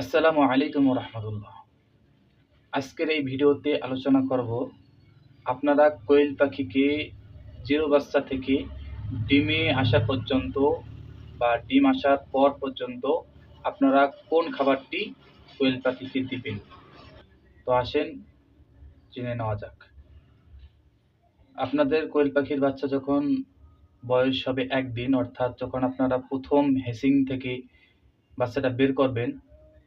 আসসালামু আলাইকুম রহমতুল্লাহ। আজকের এই ভিডিওতে আলোচনা করব আপনারা কোয়েল পাখিকে জিরো বাচ্চা থেকে ডিমে আসা পর্যন্ত বা ডিম আসার পর পর্যন্ত আপনারা কোন খাবারটি কোয়েল পাখিকে দিবেন? তো আসেন, জেনে নেওয়া যাক। আপনাদের কোয়েল পাখির বাচ্চা যখন বয়স হবে একদিন, অর্থাৎ যখন আপনারা প্রথম হেসিং থেকে বাচ্চাটা বের করবেন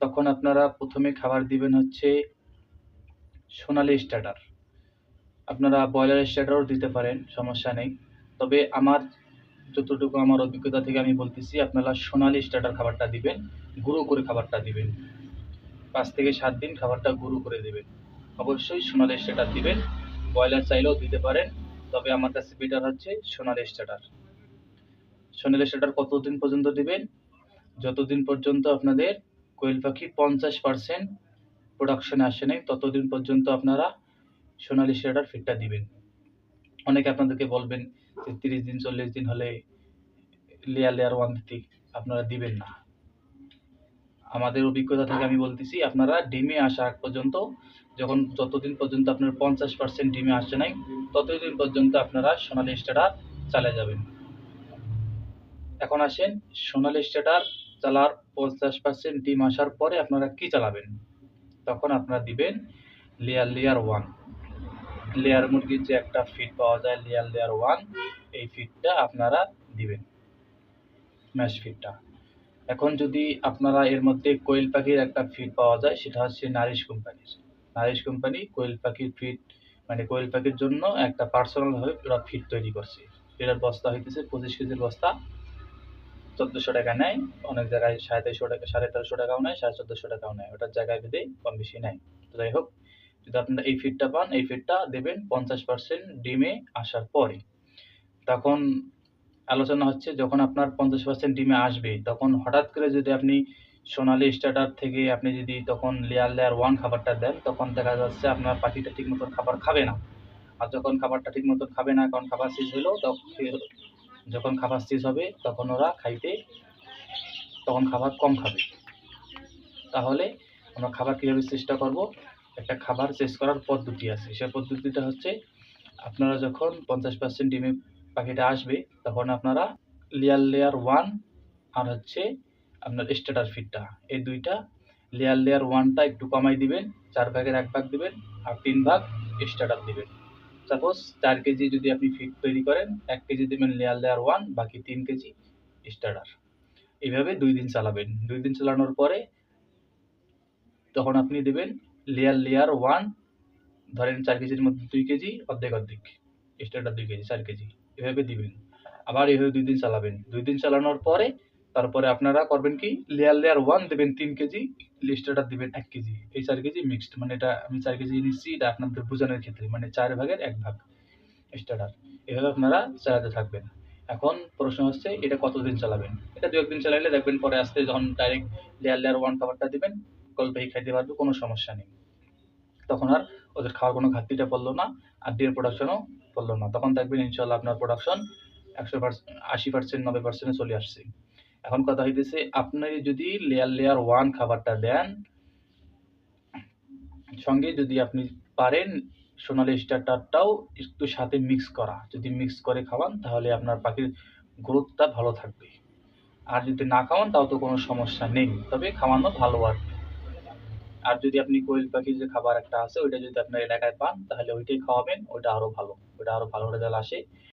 তখন আপনারা প্রথমে খাবার দিবেন হচ্ছে সোনালি স্টার্টার। আপনারা ব্রয়লার স্টার্টারও দিতে পারেন, সমস্যা নেই। তবে আমার যতটুকু আমার অভিজ্ঞতা থেকে আমি বলতেছি, আপনারা সোনালি স্টার্টার খাবারটা দিবেন, গুঁড়ো করে খাবারটা দিবেন। পাঁচ থেকে সাত দিন খাবারটা গুঁড়ো করে দেবেন। অবশ্যই সোনালি স্টার্টার দিবেন, ব্রয়লার চাইলেও দিতে পারেন, তবে আমার কাছে বেটার হচ্ছে সোনালি স্টার্টার। সোনালি স্টার্টার কতদিন পর্যন্ত দিবেন? যতদিন পর্যন্ত আপনাদের কোয়েল পাখি পঞ্চাশ পার্সেন্ট প্রোডাকশনে আসে নাই। ততদিন পর্যন্ত আপনারা সোনালি স্টার্টার ফিডটা দিবেন। অনেকে আপনাদেরকে বলবেন যে তিরিশ দিন, চল্লিশ দিন হলে লেয়ার লেয়ার ওয়ান দিতে আপনারা দিবেন না। আমাদের অভিজ্ঞতা থেকে আমি বলতেছি, আপনারা ডিমে আসা আগ পর্যন্ত যখন যতদিন পর্যন্ত আপনার পঞ্চাশ পার্সেন্ট ডিমে আসে নাই, ততদিন পর্যন্ত আপনারা সোনালি স্টার্টার চালিয়ে যাবেন। এখন আসেন সোনালি স্টার্টার চালার পঞ্চাশ পার্সেন্ট ডিম আসার পরে আপনারা কি চালাবেন? তখন আপনারা দিবেন লেয়ার লেয়ার ওয়ান লেয়ার মুরগির যে একটা ফিড পাওয়া যায় লেয়ার লেয়ার ওয়ান এই ফিডটা আপনারা দিবেন ম্যাশ ফিডটা এখন যদি আপনারা এর মধ্যে কোয়েল পাখির একটা ফিড পাওয়া যায়, সেটা হচ্ছে নারিশ কোম্পানির নারিশ কোম্পানি কোয়েল পাখির ফিড মানে কোয়েল পাখির জন্য একটা পার্সোনালভাবে ওরা ফিড তৈরি করছে। এটার বস্তা হইতেছে পঁচিশ কেজির বস্তা। চোদ্দোশো টাকা নেয়, অনেক জায়গায় সাড়ে তেইশশো টাকা, সাড়ে তেরোশো টাকাও নেয়, সাড়ে চোদ্দোশো টাকাও নেয়। ওটার জায়গায় ভেদে কম বেশি নেয়, তো যাই হোক, যদি আপনারা এই ফিডটা পান, এই ফিডটা দেবেন পঞ্চাশ পার্সেন্ট ডিমে আসার পরে। তখন আলোচনা হচ্ছে, যখন আপনার পঞ্চাশ পার্সেন্ট ডিমে আসবে, তখন হঠাৎ করে যদি আপনি সোনালি স্টার্টার থেকে আপনি যদি তখন লেয়ার লেয়ার ওয়ান খাবারটা দেন, তখন দেখা যাচ্ছে আপনার পাখিটা ঠিক মতন খাবার খাবে না। আর যখন খাবারটা ঠিক মতন খাবে না, কারণ খাবার শেষ হলো, তখন যখন খাবার শেষ হবে, তখন ওরা খাইতে, তখন খাবার কম খাবে। তাহলে আমরা খাবার কীভাবে চেষ্টা করব? একটা খাবার শেষ করার পদ্ধতি আছে। সে পদ্ধতিটা হচ্ছে, আপনারা যখন পঞ্চাশ পার্সেন্ট ডিমে পাখিটা আসবে, তখন আপনারা লেয়ার লেয়ার ওয়ান আর হচ্ছে আপনার স্টার্টার ফিডটা এই দুইটা লেয়ার লেয়ার ওয়ানটা একটু কমাই দিবেন, চার ভাগের এক ভাগ দিবেন আর তিন ভাগ স্টার্টার দিবেন। সাপোজ চার কেজি যদি আপনি ফিট তৈরি করেন, এক কেজি দেবেন লেয়ার লেয়ার ওয়ান বাকি তিন কেজি স্টার্টার এইভাবে দুই দিন চালাবেন। দুই দিন চালানোর পরে তখন আপনি দেবেন লেয়ার লেয়ার ওয়ান ধরেন চার কেজির মধ্যে দুই কেজি, অর্ধেক অর্ধেক স্টার্টার দুই কেজি, চার কেজি। এভাবে দিবেন। আবার এভাবে দুই দিন চালাবেন। দুই দিন চালানোর পরে তারপরে আপনারা করবেন কি? লেয়ার লেয়ার ওয়ান দেবেন তিন কেজি স্টার্টার দেবেন এক কেজি। এই চার কেজি মিক্সড মানে এটা আমি চার কেজি নিচ্ছি, এটা আপনাদের বোঝানোর ক্ষেত্রে মানে চার ভাগের এক ভাগ স্টার্টার এভাবে আপনারা চালাতে থাকবেন। এখন প্রশ্ন হচ্ছে, এটা কতদিন চালাবেন? এটা দু একদিন চালাইলে দেখবেন পরে আসতে যখন ডাইরেক্ট লেয়ার লেয়ার ওয়ান খাবারটা দিবেন, গল্পেই খাইতে পারবে, কোনো সমস্যা নেই। তখন আর ওদের খাওয়ার কোনো ঘাটতিটা পড়ল না, আর ডিমের প্রোডাকশনও পড়ল না। তখন দেখবেন ইনশাল্লাহ আপনার প্রোডাকশন একশো পার্সেন্ট আশি পার্সেন্ট, নব্বই পার্সেন্টে চলে আসছে। এখন কথা হইতেছে আপনি যদি লেয়ার লেয়ার ওয়ান খাবারটা দেন, সঙ্গে যদি আপনি পারেন সোনালি স্টার্টারটাও একটু সাথে মিক্স করা। যদি মিক্স করে খাওয়ান, তাহলে আপনার পাখির গ্রোথটা ভালো থাকবে। আর যদি না খাওয়ান, তাও তো কোনো সমস্যা নেই। তবে খাওয়ানো ভালো আর আর যদি আপনি কোয়েল পাখির যে খাবার একটা আছে, ওইটা যদি আপনার এলাকায় পান, তাহলে ওইটাই খাওয়াবেন, ওইটা আরও ভালো। ওইটা আরও ভালো রেজাল্ট আসে।